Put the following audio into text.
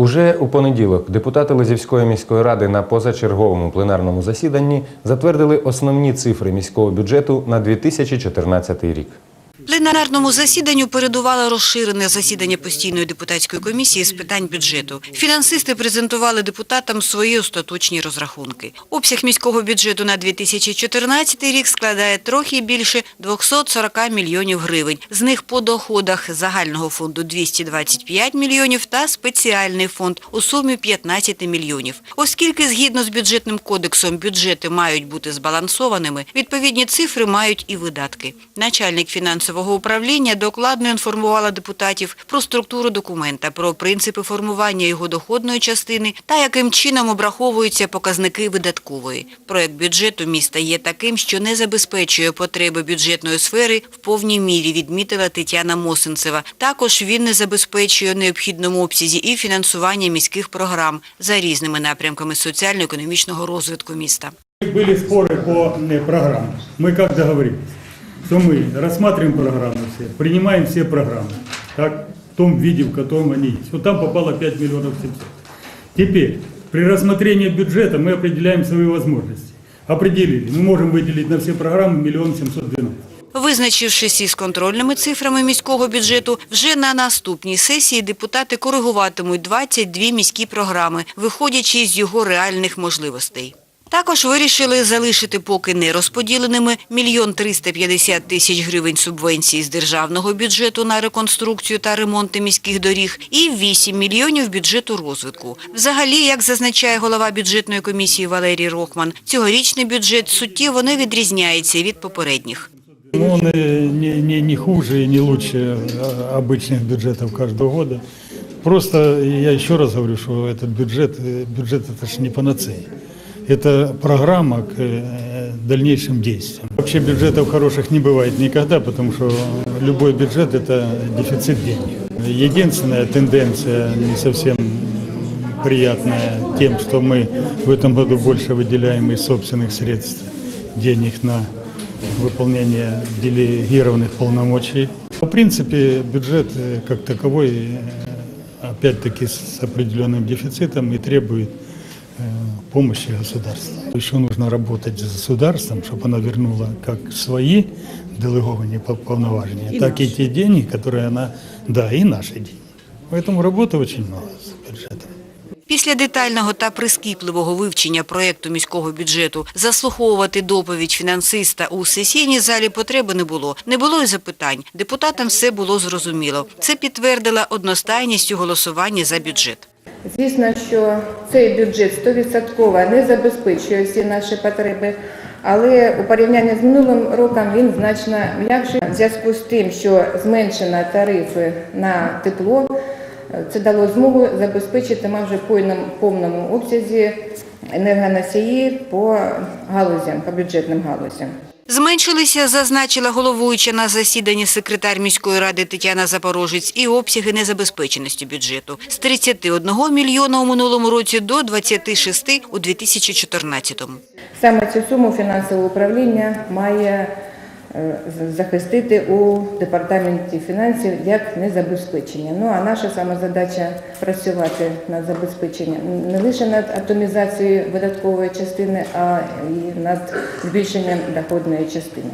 Уже у понеділок депутати Лозівської міської ради на позачерговому пленарному засіданні затвердили основні цифри міського бюджету на 2014 рік. Пленарному засіданню передувало розширене засідання постійної депутатської комісії з питань бюджету. Фінансисти презентували депутатам свої остаточні розрахунки. Обсяг міського бюджету на 2014 рік складає трохи більше 240 мільйонів гривень. З них по доходах загального фонду 225 мільйонів та спеціальний фонд у сумі 15 мільйонів. Оскільки згідно з бюджетним кодексом бюджети мають бути збалансованими, відповідні цифри мають і видатки. Начальник фінансового управління докладно інформувала депутатів про структуру документа, про принципи формування його доходної частини та яким чином обраховуються показники видаткової. Проект бюджету міста є таким, що не забезпечує потреби бюджетної сфери в повній мірі, відмітила Тетяна Мосинцева. Також він не забезпечує в необхідному обсязі і фінансування міських програм за різними напрямками соціально-економічного розвитку міста. Были споры по э, программам. Мы как договорились, что мы рассматриваем программы все, принимаем все программы, так, в том виде, в котором они есть. Вот там попало 5 миллионов 700. Теперь, при рассмотрении бюджета мы определяем свои возможности. Определили, мы можем выделить на все программы миллион 712. Визначившись із контрольними цифрами міського бюджету, вже на наступній сесії депутати коригуватимуть 22 міські програми, виходячи з його реальних можливостей. Також вирішили залишити поки не розподіленими мільйон 350 тисяч гривень субвенції з державного бюджету на реконструкцію та ремонти міських доріг і 8 мільйонів бюджету розвитку. Взагалі, як зазначає голова бюджетної комісії Валерій Рохман, цьогорічний бюджет суттєво не відрізняється від попередніх. Ну, Он э, не, не, не хуже и не лучше э, обычных бюджетов каждого года. Просто я еще раз говорю, что этот бюджет, э, бюджет это же не панацея. Это программа к э, дальнейшим действиям. Вообще бюджетов хороших не бывает никогда, потому что любой бюджет это дефицит денег. Единственная тенденция не совсем приятная тем, что мы в этом году больше выделяем из собственных средств денег на выполнение делегированных полномочий. В принципе, бюджет э, как таковой, э, опять-таки, с определенным дефицитом и требует э, помощи государства. Еще нужно работать с государством, чтобы оно вернуло как свои делегованные пол- полноважения, так и те деньги, которые она, да, и наши деньги. Поэтому работы очень много с бюджетом. Після детального та прискіпливого вивчення проєкту міського бюджету заслуховувати доповідь фінансиста у сесійній залі потреби не було. Не було й запитань. Депутатам все було зрозуміло. Це підтвердила одностайність у голосуванні за бюджет. Звісно, що цей бюджет 100% не забезпечує всі наші потреби, але у порівнянні з минулим роком він значно м'якший. В зв'язку з тим, що зменшено тарифи на тепло, це дало змогу забезпечити майже повному- повному обсязі енергоносії по галузям, по бюджетним галузям. Зменшилися, зазначила головуюча на засіданні секретар міської ради Тетяна Запорожець, і обсяги незабезпеченості бюджету з 31 мільйона у минулому році до 26 у 2014-му. Саме цю суму фінансове управління має захистити у департаменті фінансів як незабезпечення. Ну а наша саме задача працювати над забезпеченням не лише над атомізацією видаткової частини, а й над збільшенням доходної частини.